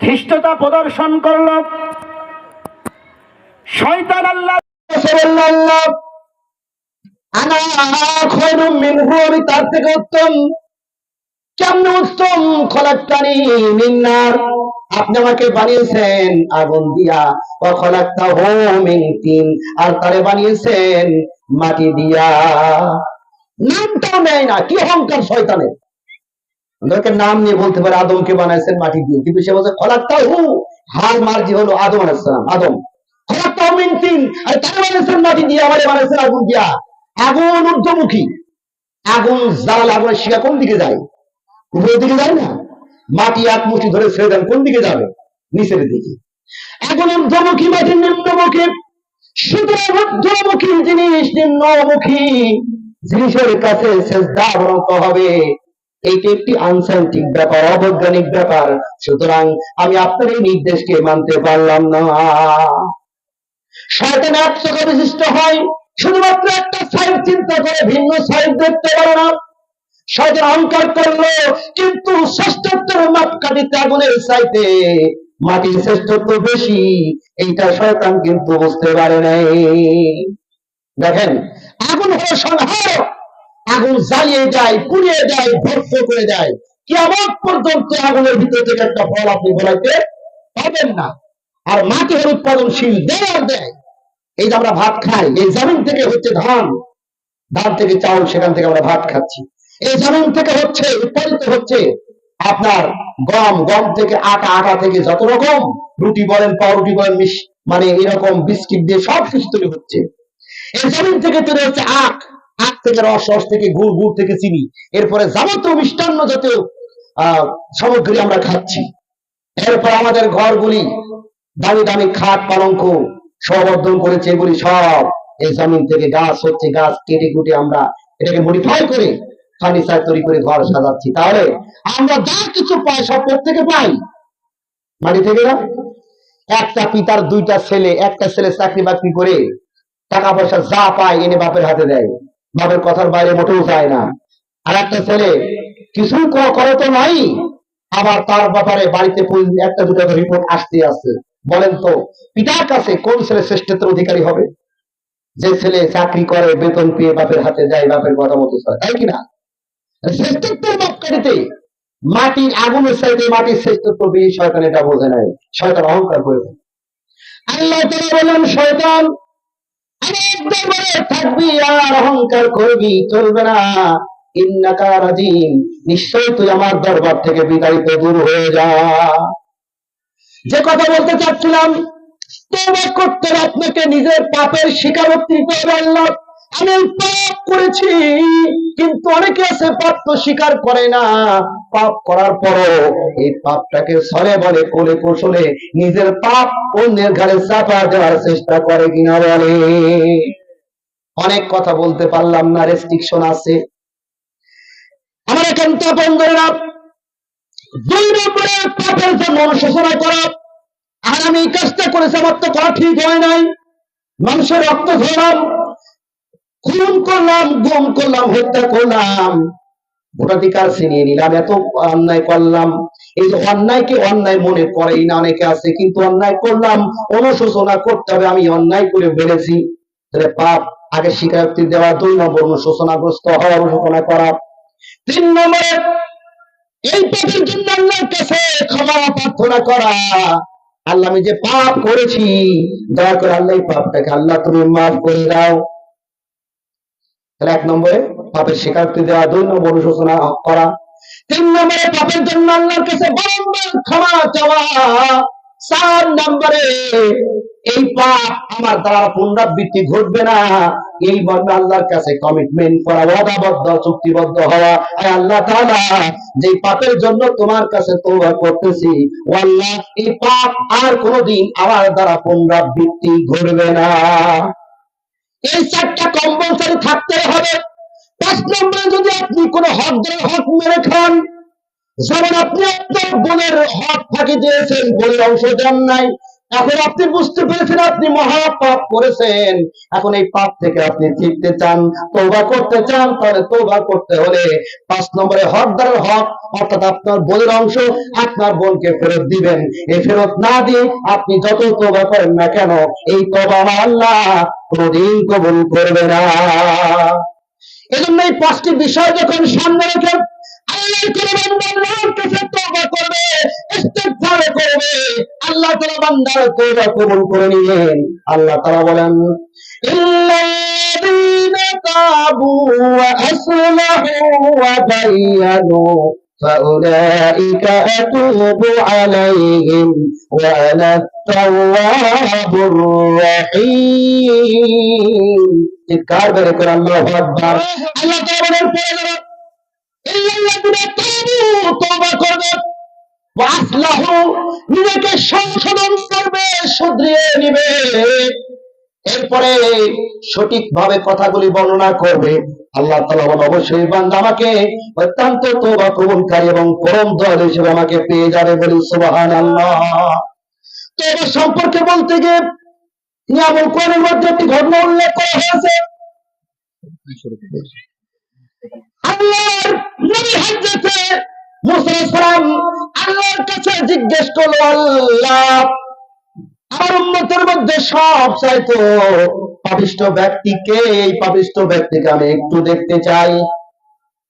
ধৃষ্টতা প্রদর্শন করল। শয়তান আল্লাহ তার থেকে উত্তম। কেমন উত্তম? আপনি আমাকে বানিয়েছেন আগুন দিয়া। ও খলাক্তা হো তিন। আর তারে বানিয়েছেন মাটি দিয়া। নামটাও নেয় না, কি অহংকার শয়তানের? ওদেরকে নাম নিয়ে বলতে পারে আদমকে বানাইছেন মাটি দিয়ে। কিন্তু সে বলছে খলাক্তা হু হার মার্জি হলো আদম আলাইসালাম আদম। মিন তিন। আর তারে বানিয়েছেন মাটি দিয়ে বানাইছেন আগুন দিয়া। আগুন ঊর্ধ্বমুখী। আগুন আগুনের শিকা কোন দিকে যায়? উপরের দিকে যায় না? মাটি এক মুঠি ধরে ছেড়ে দেন, কোন দিকে যাবে? নিচের দিকে। আগুন ঊর্ধ্বমুখী, মাটি নিম্নমুখী। সুতরাং ঊর্ধ্বমুখী জিনিস নিম্নমুখী। জিনিসের কাছে অবনত হবে। এইটা একটি আনসাইন্টিফিক ব্যাপার, অবৈজ্ঞানিক ব্যাপার। সুতরাং আমি আপনার এই নির্দেশকে মানতে পারলাম না। শয়তান এক বিশিষ্ট হয়, শুধুমাত্র একটা সাইড চিন্তা করে ভিন্ন সাইড দেখতে পারে না। শয়তান অহংকার করল, কিন্তু শ্রেষ্ঠত্বের মাপকাঠিতে আগুনের চাইতে মাটির শ্রেষ্ঠত্ব বেশি, এইটা শয়তান কিন্তু বুঝতে পারে নাই। দেখেন, আগুন হলো সংহার আগুন জ্বালিয়ে যায় পুড়িয়ে যায় ধ্বংস করে দেয়। কেমন পর্যন্ত আগুনের ভিতর থেকে একটা ফল আপনি বলাইতে পাবেন না। আর মাটি হল উৎপাদনশীল দেয় দেয়। এই যে আমরা ভাত খাই, এই জমিন থেকে হচ্ছে ধান। ধান থেকে চাউল সেখান থেকে আমরা ভাত খাচ্ছি। এই জমিন থেকে হচ্ছে, উৎপাদিত হচ্ছে আপনার গম। গম থেকে আটা আটা থেকে যত রকম রুটি বলেন, পাউরুটি বলেন মানে এরকম বিস্কিট দিয়ে সব কিছু তৈরি হচ্ছে। এই জমিন থেকে তৈরি হচ্ছে আখ। আখ থেকে রস রস থেকে গুড় গুড় থেকে চিনি। এরপরে যাবতীয় মিষ্টান্ন জাতীয় সামগ্রী আমরা খাচ্ছি। এরপর আমাদের ঘরগুলি দামি দামি খাট, পালঙ্ক সবর্ধন করেছে এগুলি সব। এই জমিন থেকে গাছ হচ্ছে, গাছ কেটে কুটে আমরা এটাকে মডিফাই করে ফার্নিচার তৈরি করে ঘর সাজাচ্ছি। তাহলে আমরা যা কিছু পাই, সব থেকে পাই। মাটি থেকে না? একটা পিতার দুইটা ছেলে, একটা ছেলে চাকরি বাকরি করে টাকা পয়সা যা পায় এনে বাপের হাতে দেয়। বাপের কথার বাইরে মোটেও যায় না। আর একটা ছেলে, কিছু করে তো নাই, আবার তার ব্যাপারে বাড়িতে একটা দুটো রিপোর্ট আসতে আসছে বলেন তো, পিতার কাছে কোন ছেলে শ্রেষ্ঠত্বের অধিকারী হবে? যে ছেলে চাকরি করে, বেতন পেয়ে বাপের হাতে যায়, বাপের কথা মতো চলে, তাই কিনা? শ্রেষ্ঠত্বের মাপকাঠিতে মাটির আগুনের চাইতে মাটির শ্রেষ্ঠত্ব বেশি শয়তান এটা বোঝে নাই, শয়তান অহংকার করে আল্লাহ তাআলা বলেন শয়তান অহংকার করবি চলবে না নিশ্চয় তুই আমার দরবার থেকে বিতাড়িত দূর হয়ে যা যে কথা বলতে চাচ্ছিলাম তোমার করতে আপনাকে নিজের পাপের স্বীকারোক্তি আল্লাহ আমি পাপ করেছি, কিন্তু অনেকে আছে পাপ তো স্বীকার করে না। পাপ করার পরও এই পাপটাকে সরে বলে, কোলে কৌশলে নিজের পাপ অন্যের ঘাড়ে চাপা দেওয়ার চেষ্টা করে কিনা বলে। অনেক কথা বলতে পারলাম না রেস্ট্রিকশন আছে। আমার একান্ত বন্ধুরা, দুই নম্বরে পাপের জন্য অনুশোচনা করা, আর আমি এই কাজটা করেছি, আমার তো করা ঠিক হয় নাই। মানুষের রক্ত ধরলাম খুন করলাম, গুম করলাম, হত্যা করলাম। ভোটাধিকার ছিনিয়ে নিলাম, এত অন্যায় করলাম। এই যে অন্যায়কে অন্যায় মনে করেই না, অনেকে আছে, কিন্তু অন্যায় করলাম, অনুশোচনা করতে হবে, আমি অন্যায় করে বেড়েছি তাহলে পাপ আগে স্বীকারোক্তি দেওয়া, দুই নম্বর অনুশোচনাগ্রস্ত হওয়া অনুশোচনা করা। তিন নম্বরে, এই পাপের জন্য আল্লাহর কাছে ক্ষমা প্রার্থনা করা। আল্লাহ আমি যে পাপ করেছি, দয়া করে আল্লাহ পাপটাকে আল্লাহ তুমি মাফ করে দাও। তাহলে এক নম্বরে পাপের স্বীকারোক্তি দেওয়া, দুই নম্বর অনুশোচনা করা, তিন নম্বরে পাপের জন্য আল্লাহর কাছে বারংবার ক্ষমা চাওয়া, চার নম্বরে এই পাপ আমার দ্বারা পুনরাবৃত্তি ঘটবে না। এই মর্মে আল্লাহর কাছে কমিটমেন্ট করা, ওয়াদাবদ্ধ, চুক্তিবদ্ধ হওয়া। আয় আল্লাহ তাআলা যে পাপের জন্য তোমার কাছে তওবা করতেছি আল্লাহ এই পাপ আর কোনোদিন আমার দ্বারা পুনরাবৃত্তি ঘটবে না। এই চারটা কম্পালসারি আপনি কোনো হক ধরে হক মেরে খান। যেমন আপনি আপনার বোনের হক ফাঁকি দিয়েছেন, বোনের অংশ দেন নাই। এখন আপনি বুঝতে পেরেছেন আপনি মহা পাপ করেছেন। এখন এই পাপ থেকে আপনি ফিরতে চান তৌবা করতে চান, তাহলে তৌবা করতে হলে পাঁচ নম্বরে হকদারের হক, অর্থাৎ আপনার বোনের অংশ আপনার বোনকে ফেরত দিবেন। এই ফেরত না দিয়ে আপনি যত তৌবা করেন না কেন, এই তৌবা আল্লাহ কোনদিন কবুল করবে না। এজন্য এই পাঁচটি বিষয় যখন সামনে রেখে আল্লাহ বান্দার কবুল করে নিলেন। আল্লাহ তারা বলেন তাবু ওয়া আসলাহু ওয়া বায়্যানু فأولئك أتوب عليهم وأنا التواب الرحيم চিৎকার বের করে আল্লাহ আকবার আল্লাহ তাআলা বলেন পরে যারা ইল্লাল্লাযীনা তাবু তওবা করবে ওয়া আসলাহু নিজেকে সংশোধন করবে শুধরিয়ে নিবে এরপরে সঠিকভাবে কথাগুলি বর্ণনা করবে। আল্লাহ অবশ্যই আমাকে অত্যন্ত তওবা কবুলকারী এবং পরম দয়ালু হিসেবে আমাকে পেয়ে যাবে বলি, সুবহানাল্লাহ। তওবা সম্পর্কে বলতে গিয়ে নিয়ামুল কোরআনের মধ্যে একটি ঘটনা উল্লেখ করা হয়েছে। আল্লাহর আল্লাহর কাছে জিজ্ঞেস করল, আল্লাহ আমার মধ্যে সব চাইতো পাপিষ্ট ব্যক্তিকে, এই পাপিষ্ট ব্যক্তিকে আমি একটু দেখতে চাই।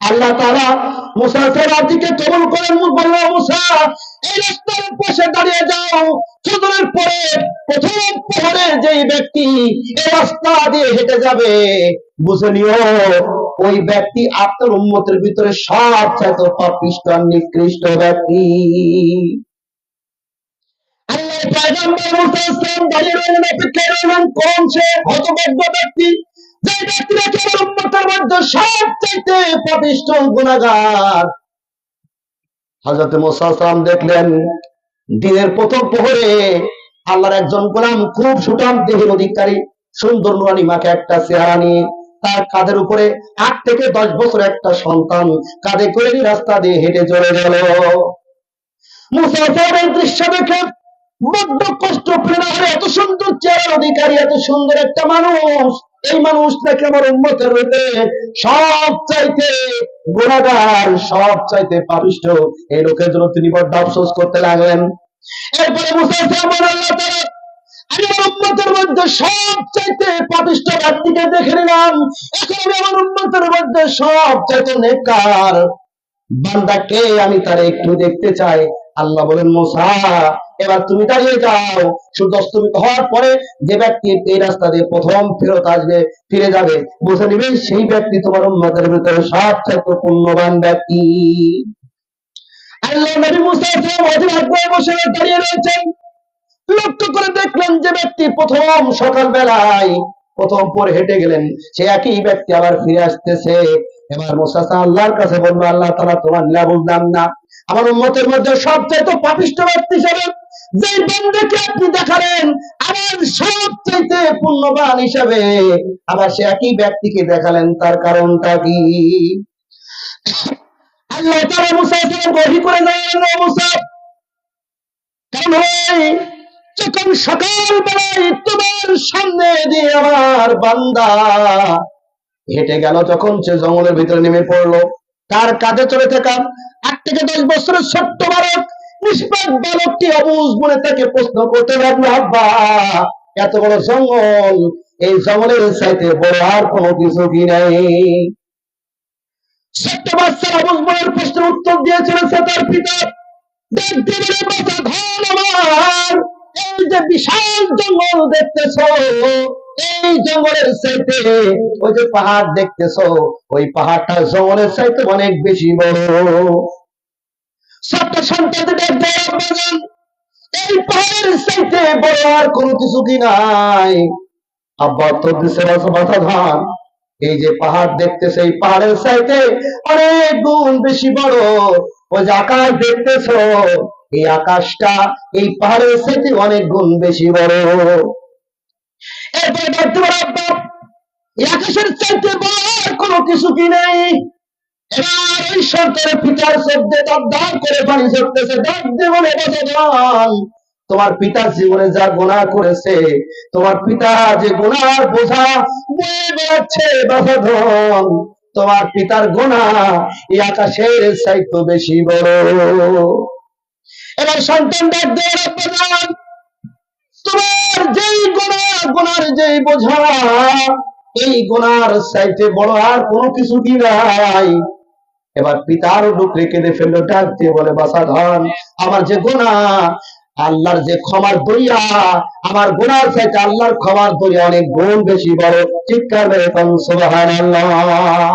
আল্লাহ করেন বলল মুসা, এই রাস্তার পাশে দাঁড়িয়ে যাও। পরে প্রথম ব্যক্তি এই রাস্তা দিয়ে হেঁটে যাবে, বুঝে নিও, ওই ব্যক্তি আপনার উম্মতের ভিতরে সব চাইতো পাপিষ্ট নিকৃষ্ট ব্যক্তি। দেখলেন, দিনের প্রথম প্রহরে আল্লাহর একজন গোলাম খুব সুঠাম দেহের অধিকারী সুন্দর নুরানি মাকে একটা চেহারা নিয়ে তার কাঁধের উপরে আট থেকে দশ বছর একটা সন্তান কাঁধে করে রাস্তা দিয়ে হেঁটে চলে গেল। মুসাফারের দৃশ্য দেখে বড্ড কষ্ট প্রেরণা এত সুন্দর চেহারার অধিকারী, এত সুন্দর একটা মানুষ। এই মানুষটাকে আমার উন্মতের রূপে সব চাইতে গুণাগার সব চাইতে পাপিষ্ট। এই লোকের জন্য তিনি বড্ড আফসোস করতে লাগলেন। এরপরে আমি আমার উম্মতের মধ্যে সব চাইতে ব্যক্তিকে দেখে নিলাম। এখন আমি আমার উম্মতের মধ্যে সব চাইতে নেককার। বান্দাকে আমি তার একটু দেখতে চাই। আল্লাহ বলেন, মোসা, এবার তুমি দাঁড়িয়ে যাও। সূর্য অস্তমিত হওয়ার পরে যে ব্যক্তি এই রাস্তা দিয়ে প্রথম ফেরত আসবে, ফিরে যাবে, বুঝে নিবে সেই ব্যক্তি তোমার উন্মতের ভিতরে সবচেয়ে পুণ্যবান ব্যক্তি। আল্লাহ নবী মুসা বসে দাঁড়িয়ে রয়েছেন। লক্ষ্য করে দেখলেন যে ব্যক্তি প্রথম সকাল বেলায় প্রথম পরে হেঁটে গেলেন, সে একই ব্যক্তি আবার ফিরে আসতেছে। এবার মোসাসা আল্লাহর কাছে বলল, আল্লাহ তালা তোমার লীলা বুঝলাম না। আমার উন্মতের মধ্যে সবচাইতে পাপিষ্ট ব্যক্তি হিসেবে যে বন্ধুকে আপনি দেখালেন, আমার সবচাইতে পুণ্যবান হিসাবে, আবার সে একই ব্যক্তিকে দেখালেন, তার কারণটা কি? হেঁটে গেল যখন সে জঙ্গলের ভিতরে নেমে পড়ল। তার কাঁধে চলে থাকা আট থেকে দশ বছরের ছোট্ট বালক, নিষ্পাপ বালকটি অবুজ মনে তাকে প্রশ্ন করতে লাগল, আব্বা, এত বড় জঙ্গল, এই জঙ্গলের চাইতে বড় আর কোনো কিছু কি নাই? ছোট্ট বাচ্চা অবুজ মনের প্রশ্নের উত্তর দিয়েছিল সে তার পিতা এই যে বিশাল জঙ্গল দেখতেছ এই জঙ্গলের চাইতে, ওই যে পাহাড় দেখতেছ, ওই পাহাড়টা জঙ্গলের চাইতে অনেক বেশি বড়। পাহাড়ের পাহাড় দেখতেছে পাহাড়ের চাইতে অনেক গুণ বেশি বড়। ওই যে আকাশ দেখতেছ, এই আকাশটা এই পাহাড়ের চাইতে অনেক গুণ বেশি বড়। এরপরে আব্বা আকাশের চাইতে বড় কোনো কিছু কি নেই? পিতার জীবনে তোমার জীবনে যা গুণা করেছে, তোমার পিতা যে গোনার বোঝা বেড়াচ্ছে তোমার পিতার গোনা এই আকাশের চাইতে বেশি বড়। এবার সন্তান ডাক দেওয়ার তোমার যেই গুণা, গুণার যেই বোঝা, এই গুণার চাইতে বড় আর কোনো কিছু কি নাই? এবার পিতারও ডুকরে কেঁদে ফেলল, ডাক দিয়ে বলে বাসা ধন, আমার যে গোনা আল্লাহর যে ক্ষমার দরিয়া, আমার গোনার চাইতে আল্লাহর ক্ষমার দরিয়া অনেক গুণ বেশি বড়। মেরে সুবহানাল্লাহ।